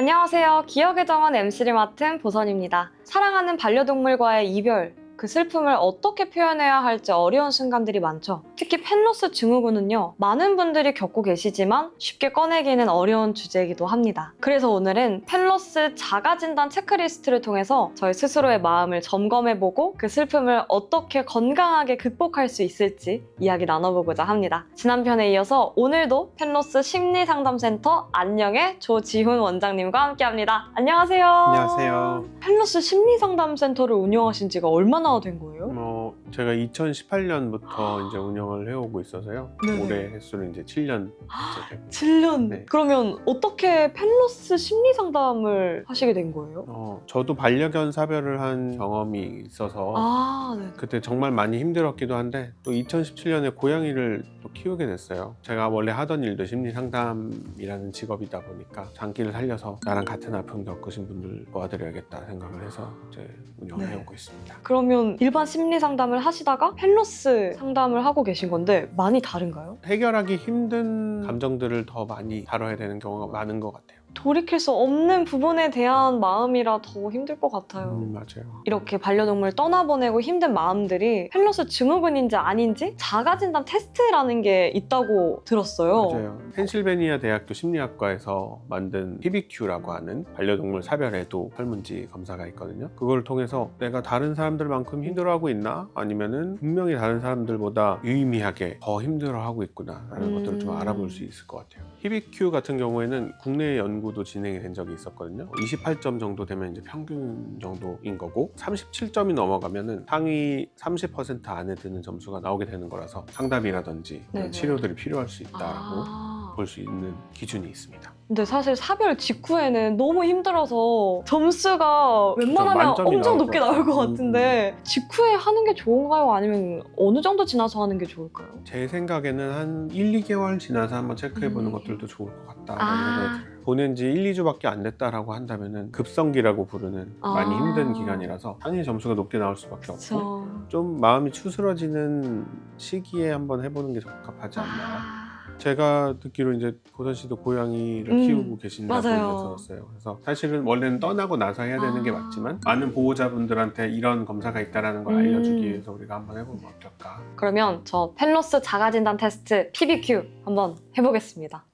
안녕하세요. 기억의 정원 MC를 맡은 보선입니다. 사랑하는 반려동물과의 이별, 그 슬픔을 어떻게 표현해야 할지 어려운 순간들이 많죠. 특히 펜로스 증후군은요, 많은 분들이 겪고 계시지만 쉽게 꺼내기는 어려운 주제이기도 합니다. 그래서 오늘은 펜로스 자가진단 체크리스트를 통해서 저희 스스로의 마음을 점검해보고 그 슬픔을 어떻게 건강하게 극복할 수 있을지 이야기 나눠보고자 합니다. 지난 편에 이어서 오늘도 펜로스 심리상담센터 안녕의 조지훈 원장님과 함께합니다. 안녕하세요. 안녕하세요. 펜로스 심리상담센터를 운영하신 지가 얼마나 된 거예요? 뭐 제가 2018년부터 이제 운영을 해오고 있어서요. 네네. 올해 횟수는 이제 7년 이제 되고. 7년. 네. 그러면 어떻게 펜로스 심리 상담을 하시게 된 거예요? 어, 저도 반려견 사별을 한 경험이 있어서 아, 네. 그때 정말 많이 힘들었기도 한데 또 2017년에 고양이를 또 키우게 됐어요. 제가 원래 하던 일도 심리 상담이라는 직업이다 보니까 장기를 살려서 나랑 같은 아픔 겪으신 분들 도와드려야겠다 생각을 해서 이제 운영을 네. 해오고 있습니다. 그러면 일반 심리 상담을 하시다가 펜로스 상담을 하고 계신 건데 많이 다른가요? 해결하기 힘든 감정들을 더 많이 다뤄야 되는 경우가 많은 것 같아요. 돌이킬 수 없는 부분에 대한 마음이라 더 힘들 것 같아요. 음, 맞아요. 이렇게 반려동물 떠나보내고 힘든 마음들이 펜로스 증후군인지 아닌지 자가진단 테스트라는 게 있다고 들었어요. 맞아요. 펜실베니아 대학교 심리학과에서 만든 PBQ라고 하는 반려동물 사별애도 설문지 검사가 있거든요. 그걸 통해서 내가 다른 사람들만큼 힘들어하고 있나? 아니면은 분명히 다른 사람들보다 유의미하게 더 힘들어하고 있구나라는 음. 것들을 좀 알아볼 수 있을 것 같아요. PBQ 같은 경우에는 국내 연 구도 진행이 된 적이 있었거든요. 28점 정도 되면 이제 평균 정도인 거고 37점이 넘어가면은 상위 30% 안에 드는 점수가 나오게 되는 거라서 상담이라든지 네네. 치료들이 필요할 수 있다라고 아. 볼수 있는 기준이 있습니다. 근데 사실 사별 직후에는 너무 힘들어서 점수가 웬만하면 엄청 높게 것 나올 것 같아요. 음, 같은데 직후에 하는 게 좋은가요? 아니면 어느 정도 지나서 하는 게 좋을까요? 제 생각에는 한 1, 2개월 지나서 한번 체크해 보는 음. 것들도 좋을 것 같다라는 아. 생각이 들어요. 보낸 지 1, 2주밖에 안 됐다라고 한다면은 급성기라고 부르는 많이 아. 힘든 기간이라서 당연히 점수가 높게 나올 수밖에 없고 저... 좀 마음이 추스러지는 시기에 한번 해보는 게 적합하지 않나. 아... 제가 듣기로 이제 보선 씨도 고양이를 음, 키우고 계신다고. 들었어요. 그래서 사실은 원래는 떠나고 나서 해야 되는 게 아. 맞지만 많은 보호자분들한테 이런 검사가 있다라는 걸 음. 알려주기 위해서 우리가 한번 해보면 어떨까. 그러면 저 펜로스 자가진단 테스트 PBQ 한번 해보겠습니다.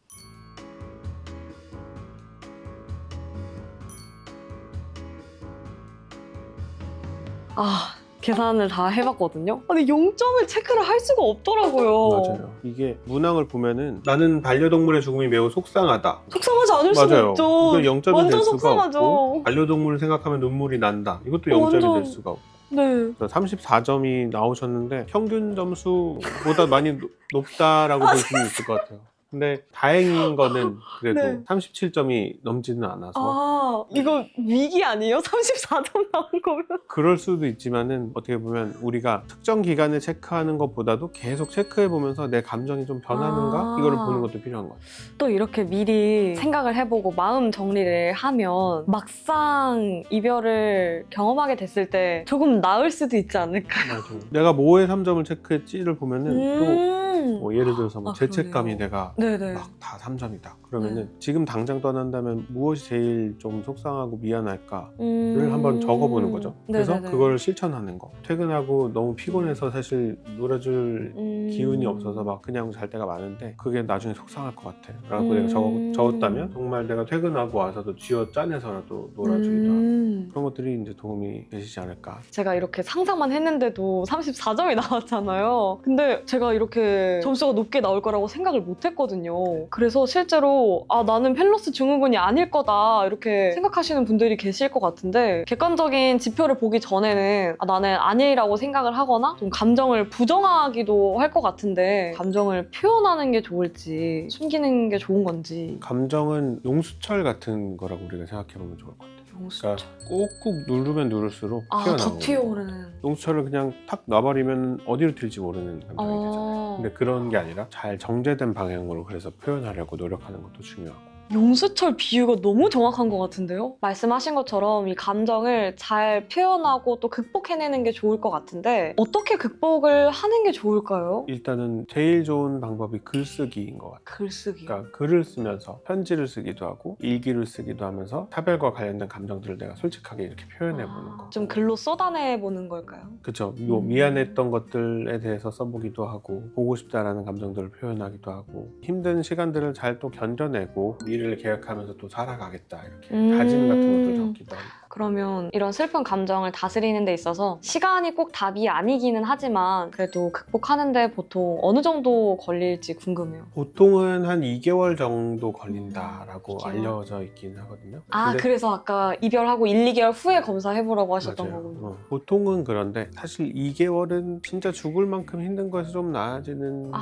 아 계산을 다 해봤거든요. 아니 0점을 체크를 할 수가 없더라고요. 맞아요. 이게 문항을 보면은 나는 반려동물의 죽음이 매우 속상하다. 속상하지 않을 수가 맞아요. 없죠. 이거 0점이 완전 될 수가 속상하죠. 없고 반려동물을 생각하면 눈물이 난다. 이것도 0점이 완전- 될 수가 없고. 네. 34점이 나오셨는데 평균 점수보다 많이 노- 높다라고 볼 수는 있을 것 같아요. 근데 다행인 거는 그래도 네. 37점이 넘지는 않아서 아 이거 위기 아니에요? 34점 나온 거면? 그럴 수도 있지만은 어떻게 보면 우리가 특정 기간에 체크하는 것보다도 계속 체크해 보면서 내 감정이 좀 변하는가 아. 이거를 보는 것도 필요한 것 같아요. 또 이렇게 미리 생각을 해보고 마음 정리를 하면 막상 이별을 경험하게 됐을 때 조금 나을 수도 있지 않을까. 맞아요. 내가 뭐에 3점을 체크했지를 보면은 또 음. 뭐 예를 들어서 뭐 아, 죄책감이. 내가. 막 다 3점이다. 그러면은 지금 당장 떠난다면 무엇이 제일 좀 속상하고 미안할까를 음. 한번 적어보는 거죠. 그래서 네네네. 그걸 실천하는 거. 퇴근하고 너무 피곤해서 사실 놀아줄 음. 기운이 없어서 막 그냥 잘 때가 많은데 그게 나중에 속상할 것 같아. 라고 음. 내가 적어, 적었다면 정말 내가 퇴근하고 와서도 쥐어 짜내서라도 놀아주기도 하고 음. 그런 것들이 이제 도움이 되시지 않을까. 제가 이렇게 상상만 했는데도 34점이 나왔잖아요. 근데 제가 이렇게 점수가 높게 나올 거라고 생각을 못 했거든요. 그래서 실제로 아 나는 펠로스 증후군이 아닐 거다 이렇게 생각하시는 분들이 계실 것 같은데 객관적인 지표를 보기 전에는 아, 나는 아니라고 생각을 하거나 좀 감정을 부정하기도 할 것 같은데 감정을 표현하는 게 좋을지 숨기는 게 좋은 건지 감정은 용수철 같은 거라고 우리가 생각해 보면 좋을 것 같아요. 용수철. 꾹꾹 누르면 누를수록 아, 튀어나오는 더 튀어오르는. 용수철을 그냥 탁 놔버리면 어디로 튈지 모르는 감정이 되잖아요. 어. 근데 그런 게 아니라 잘 정제된 방향으로 그래서 표현하려고 노력하는 것도 중요하고 용수철 비유가 너무 정확한 것 같은데요? 말씀하신 것처럼 이 감정을 잘 표현하고 또 극복해내는 게 좋을 것 같은데 어떻게 극복을 하는 게 좋을까요? 일단은 제일 좋은 방법이 글쓰기인 것 같아요. 글쓰기. 그러니까 글을 쓰면서 편지를 쓰기도 하고 일기를 쓰기도 하면서 차별과 관련된 감정들을 내가 솔직하게 이렇게 표현해 보는 거. 좀 글로 쏟아내 보는 걸까요? 그쵸. 뭐 음. 미안했던 것들에 대해서 써보기도 하고 보고 싶다라는 감정들을 표현하기도 하고 힘든 시간들을 잘 또 견뎌내고 미래를 계획하면서 또 살아가겠다 이렇게 음. 다짐 같은 것도 적기도 하고 그러면 이런 슬픈 감정을 다스리는 데 있어서 시간이 꼭 답이 아니기는 하지만 그래도 극복하는데 보통 어느 정도 걸릴지 궁금해요. 보통은 한 2개월 정도 걸린다라고 2개월? 알려져 있긴 하거든요. 아, 그래서 아까 이별하고 1, 2개월 후에 검사해보라고 하셨던 맞아요. 거군요. 어, 보통은 그런데 사실 2개월은 진짜 죽을 만큼 힘든 거에서 좀 나아지는 아,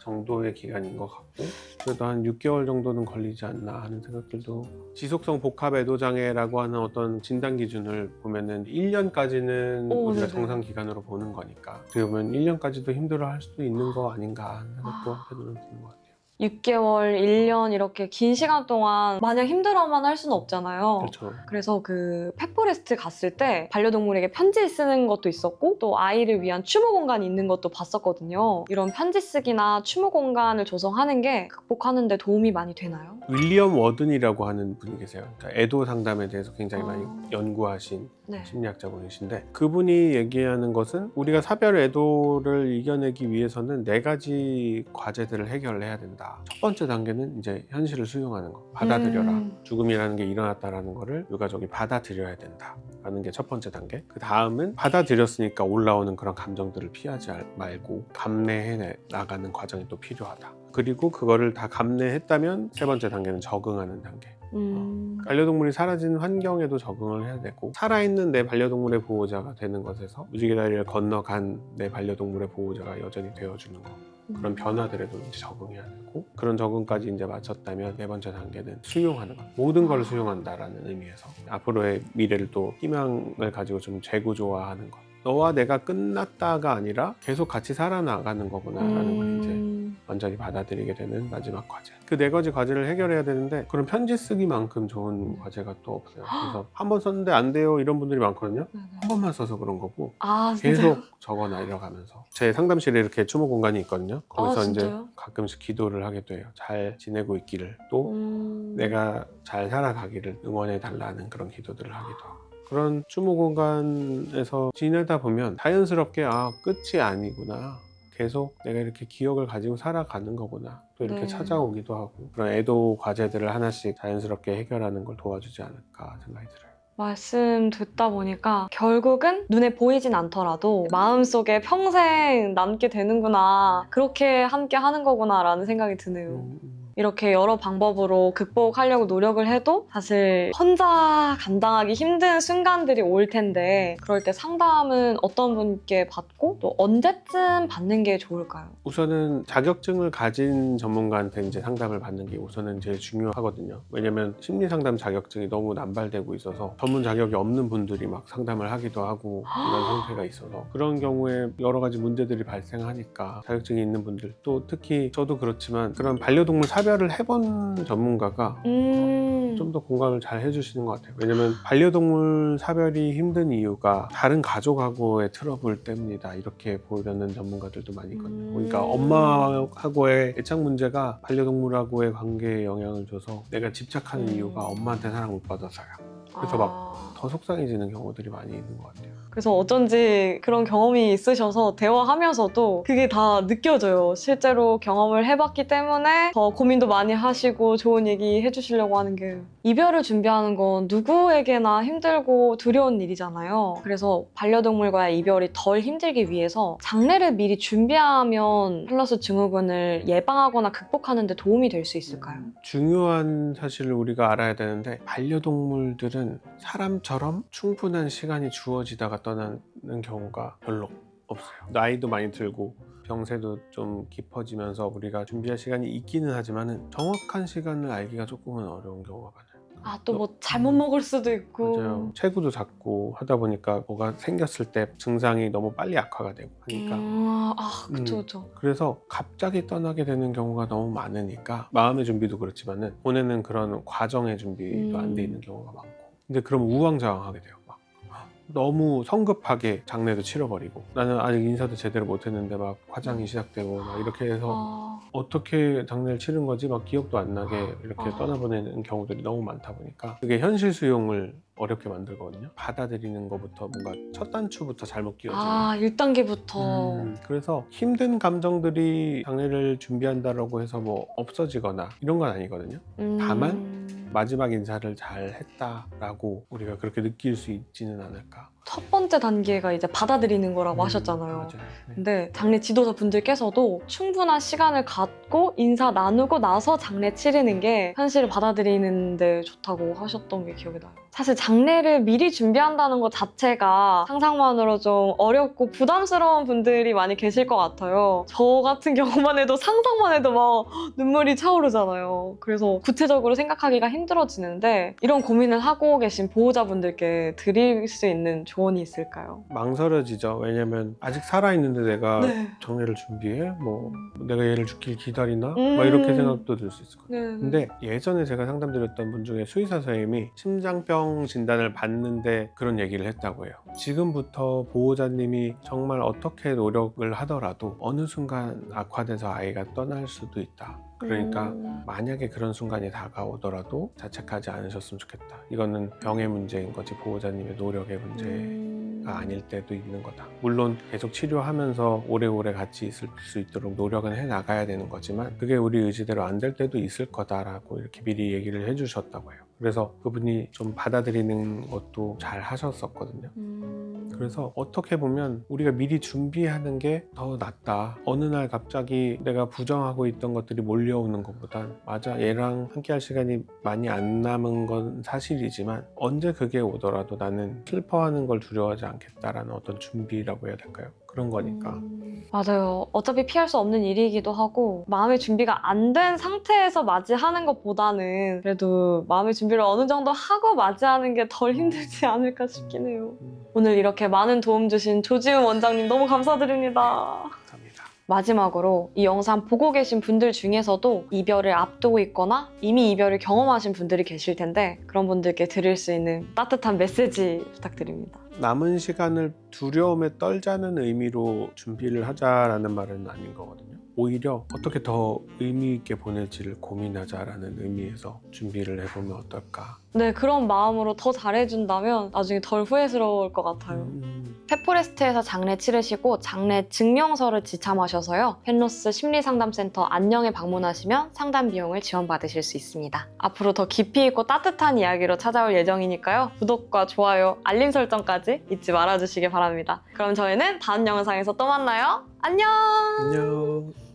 정도의 기간인 것 같고 그래도 한 6개월 정도는 걸리지 않나 하는 생각들도 지속성 복합 애도 장애라고 하는 어떤 진단 기준을 보면은 1년까지는 오, 우리가 네네. 정상 기간으로 보는 거니까 어떻게 보면 1년까지도 힘들어 할 수도 있는 거 아닌가 하는 생각도 아. 한편으로는 드는 것 같아요. 6개월, 1년 이렇게 긴 시간 동안 마냥 힘들어만 할 수는 없잖아요. 그렇죠. 그래서 그 펫포레스트 갔을 때 반려동물에게 편지 쓰는 것도 있었고 또 아이를 위한 추모 공간이 있는 것도 봤었거든요. 이런 편지 쓰기나 추모 공간을 조성하는 게 극복하는 데 도움이 많이 되나요? 윌리엄 워든이라고 하는 분이 계세요. 그러니까 애도 상담에 대해서 굉장히 많이 아. 연구하신 네. 심리학자분이신데 그분이 얘기하는 것은 우리가 사별 애도를 이겨내기 위해서는 네 가지 과제들을 해결해야 된다. 첫 번째 단계는 이제 현실을 수용하는 거, 받아들여라. 음. 죽음이라는 게 일어났다라는 거를 유가족이 받아들여야 된다. 라는 게 첫 번째 단계. 그 다음은 받아들였으니까 올라오는 그런 감정들을 피하지 말고 감내해 나가는 과정이 또 필요하다. 그리고 그거를 다 감내했다면 세 번째 단계는 적응하는 단계. 음. 반려동물이 사라진 환경에도 적응을 해야 되고 살아있는 내 반려동물의 보호자가 되는 것에서 무지개 다리를 건너간 내 반려동물의 보호자가 여전히 되어주는 거 그런 변화들에도 이제 적응해야 되고 그런 적응까지 이제 마쳤다면 네 번째 단계는 수용하는 것 모든 걸 아. 수용한다라는 의미에서 앞으로의 미래를 또 희망을 가지고 좀 재구조화하는 것 너와 내가 끝났다가 아니라 계속 같이 살아나가는 거구나라는 걸 이제 음. 완전히 받아들이게 되는 마지막 과제. 그 네 가지 과제를 해결해야 되는데 그런 편지 쓰기만큼 좋은 과제가 또 없어요. 그래서 한 번 썼는데 안 돼요 이런 분들이 많거든요. 네네. 한 번만 써서 그런 거고 아? 계속 적어 내려가면서 제 상담실에 이렇게 추모 공간이 있거든요. 거기서 아, 이제 진짜요? 가끔씩 기도를 하게 돼요. 잘 지내고 있기를 또 음. 내가 잘 살아가기를 응원해 달라는 그런 기도들을 하기도 하고. 그런 추모 공간에서 지내다 보면 자연스럽게 아 끝이 아니구나 계속 내가 이렇게 기억을 가지고 살아가는 거구나 또 이렇게 네. 찾아오기도 하고 그런 애도 과제들을 하나씩 자연스럽게 해결하는 걸 도와주지 않을까 생각이 들어요. 말씀 듣다 보니까 결국은 눈에 보이진 않더라도 마음속에 평생 남게 되는구나. 그렇게 함께 하는 거구나라는 생각이 드네요. 음, 음. 이렇게 여러 방법으로 극복하려고 노력을 해도 사실 혼자 감당하기 힘든 순간들이 올 텐데 그럴 때 상담은 어떤 분께 받고 또 언제쯤 받는 게 좋을까요? 우선은 자격증을 가진 전문가한테 이제 상담을 받는 게 우선은 제일 중요하거든요. 왜냐면 심리 상담 자격증이 너무 남발되고 있어서 전문 자격이 없는 분들이 막 상담을 하기도 하고 이런 상태가 있어서 그런 경우에 여러 가지 문제들이 발생하니까 자격증이 있는 분들 또 특히 저도 그렇지만 그런 반려동물 사별 을 해본 전문가가 음. 좀 더 공감을 잘 해주시는 것 같아요. 왜냐면 반려동물 사별이 힘든 이유가 다른 가족하고의 트러블 때문이다 이렇게 보려는 전문가들도 많이 있거든요. 음. 그러니까 엄마하고의 애착 문제가 반려동물하고의 관계에 영향을 줘서 내가 집착하는 음. 이유가 엄마한테 사랑 못 받아서야. 그래서 아. 더 속상해지는 경우들이 많이 있는 것 같아요. 그래서 어쩐지 그런 경험이 있으셔서 대화하면서도 그게 다 느껴져요. 실제로 경험을 해봤기 때문에 더 고민도 많이 하시고 좋은 얘기 해주시려고 하는 게 이별을 준비하는 건 누구에게나 힘들고 두려운 일이잖아요. 그래서 반려동물과의 이별이 덜 힘들기 위해서 장례를 미리 준비하면 플러스 증후군을 예방하거나 극복하는 데 도움이 될 수 있을까요? 중요한 사실을 우리가 알아야 되는데 반려동물들은 사람처럼 충분한 시간이 주어지다가 떠나는 경우가 별로 없어요. 나이도 많이 들고 병세도 좀 깊어지면서 우리가 준비할 시간이 있기는 하지만은 정확한 시간을 알기가 조금은 어려운 경우가 많아요. 아 또 뭐 잘못 먹을 수도 있고. 맞아요. 체구도 작고 하다 보니까 뭐가 생겼을 때 증상이 너무 빨리 악화가 되고 하니까 음, 아 그쵸 음. 그쵸. 그래서 갑자기 떠나게 되는 경우가 너무 많으니까 마음의 준비도 그렇지만은 보내는 그런 과정의 준비도 안돼 음. 있는 경우가 많고 근데 그럼 우왕좌왕하게 돼요 막 너무 성급하게 장례도 치러버리고 나는 아직 인사도 제대로 못했는데 막 화장이 시작되고 막 이렇게 해서 아, 어떻게 장례를 치른 거지 막 기억도 안 나게 이렇게 아. 떠나보내는 경우들이 너무 많다 보니까 그게 현실 수용을 어렵게 만들거든요 받아들이는 것부터 뭔가 첫 단추부터 잘못 끼워지는 아 1단계부터. 음, 그래서 힘든 감정들이 장례를 준비한다라고 해서 뭐 없어지거나 이런 건 아니거든요. 음. 다만? 마지막 인사를 잘 했다라고 우리가 그렇게 느낄 수 있지는 않을까. 첫 번째 단계가 이제 받아들이는 거라고 음, 하셨잖아요. 맞아요. 네. 근데 장례 지도자 분들께서도 충분한 시간을 갖고 인사 나누고 나서 장례 치르는 게 현실을 받아들이는데 좋다고 하셨던 게 기억이 나요. 사실 장례를 미리 준비한다는 것 자체가 상상만으로 좀 어렵고 부담스러운 분들이 많이 계실 것 같아요. 저 같은 경우만 해도 상상만 해도 막 눈물이 차오르잖아요. 그래서 구체적으로 생각하기가 힘들어지는데 이런 고민을 하고 계신 보호자분들께 드릴 수 있는 조언이 있을까요? 망설여지죠. 왜냐면 아직 살아있는데 내가 네. 장례를 준비해? 뭐 내가 얘를 죽길 기다리나? 음. 막 이렇게 생각도 들 수 있을 것 같아요. 네. 근데 예전에 제가 상담드렸던 분 중에 수의사 선생님이 심장병 진단을 받는데 그런 얘기를 했다고 해요. 지금부터 보호자님이 정말 어떻게 노력을 하더라도 어느 순간 악화돼서 아이가 떠날 수도 있다. 그러니까 음. 만약에 그런 순간이 다가오더라도 자책하지 않으셨으면 좋겠다. 이거는 병의 문제인 거지 보호자님의 노력의 문제가 음. 아닐 때도 있는 거다. 물론 계속 치료하면서 오래오래 같이 있을 수 있도록 노력은 해 나가야 되는 거지만 그게 우리 의지대로 안 될 때도 있을 거다라고 이렇게 미리 얘기를 해주셨다고 해요. 그래서 그분이 좀 받아들이는 것도 잘 하셨었거든요. 음. 그래서 어떻게 보면 우리가 미리 준비하는 게 더 낫다. 어느 날 갑자기 내가 부정하고 있던 것들이 몰려오는 것보단 맞아 얘랑 함께 할 시간이 많이 안 남은 건 사실이지만 언제 그게 오더라도 나는 슬퍼하는 걸 두려워하지 않겠다라는 어떤 준비라고 해야 될까요? 그런 거니까. 음. 맞아요. 어차피 피할 수 없는 일이기도 하고 마음의 준비가 안 된 상태에서 맞이하는 것보다는 그래도 마음의 준비를 어느 정도 하고 맞이하는 게 덜 힘들지 않을까 싶긴 해요. 음, 오늘 이렇게 많은 도움 주신 조지훈 원장님 너무 감사드립니다. 감사합니다. 마지막으로 이 영상 보고 계신 분들 중에서도 이별을 앞두고 있거나 이미 이별을 경험하신 분들이 계실 텐데 그런 분들께 드릴 수 있는 따뜻한 메시지 부탁드립니다. 남은 시간을 두려움에 떨자는 의미로 준비를 하자라는 말은 아닌 거거든요. 오히려 어떻게 더 의미 있게 보낼지를 고민하자라는 의미에서 준비를 해보면 어떨까. 네, 그런 마음으로 더 잘해준다면 나중에 덜 후회스러울 것 같아요. 음, 페포레스트에서 장례 치르시고 장례 증명서를 지참하셔서요. 펜로스 심리상담센터 안녕에 방문하시면 상담 비용을 지원받으실 수 있습니다. 앞으로 더 깊이 있고 따뜻한 이야기로 찾아올 예정이니까요. 구독과 좋아요, 알림 설정까지 잊지 말아주시기 바랍니다. 그럼 저희는 다음 영상에서 또 만나요. 안녕! 안녕.